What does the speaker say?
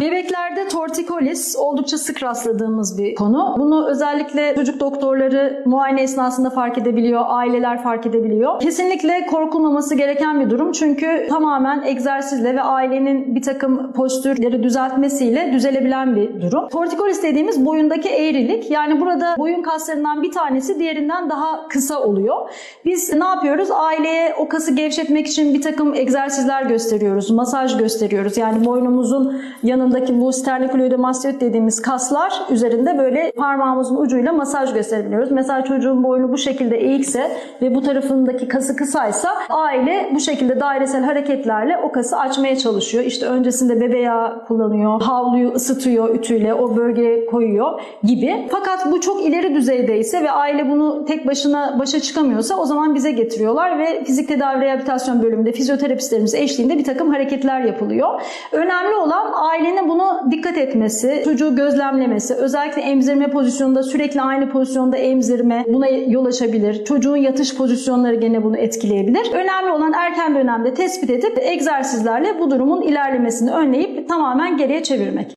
Bebeklerde tortikolis oldukça sık rastladığımız bir konu. Bunu özellikle çocuk doktorları muayene esnasında fark edebiliyor, aileler fark edebiliyor. Kesinlikle korkulmaması gereken bir durum çünkü tamamen egzersizle ve ailenin bir takım postürleri düzeltmesiyle düzelebilen bir durum. Tortikolis dediğimiz boyundaki eğrilik yani burada boyun kaslarından bir tanesi diğerinden daha kısa oluyor. Biz ne yapıyoruz? Aileye o kası gevşetmek için bir takım egzersizler gösteriyoruz, masaj gösteriyoruz. Yani boynumuzun yanındaki bu sternokloidomastoid dediğimiz kaslar üzerinde böyle parmağımızın ucuyla masaj gösterebiliyoruz. Mesela çocuğun boynu bu şekilde eğikse ve bu tarafındaki kası kısaysa aile bu şekilde dairesel hareketlerle o kası açmaya çalışıyor. İşte öncesinde bebe yağı kullanıyor, havluyu ısıtıyor ütüyle o bölgeye koyuyor gibi. Fakat bu çok ileri düzeydeyse ve aile bunu tek başına başa çıkamıyorsa o zaman bize getiriyorlar ve fizik tedavi rehabilitasyon bölümünde fizyoterapistlerimiz eşliğinde bir takım hareketler yapılıyor. Önemli olan ailenin bunu dikkat etmesi, çocuğu gözlemlemesi, özellikle emzirme pozisyonunda sürekli aynı pozisyonda emzirme buna yol açabilir. Çocuğun yatış pozisyonları gene bunu etkileyebilir. Önemli olan erken dönemde tespit edip egzersizlerle bu durumun ilerlemesini önleyip tamamen geriye çevirmek.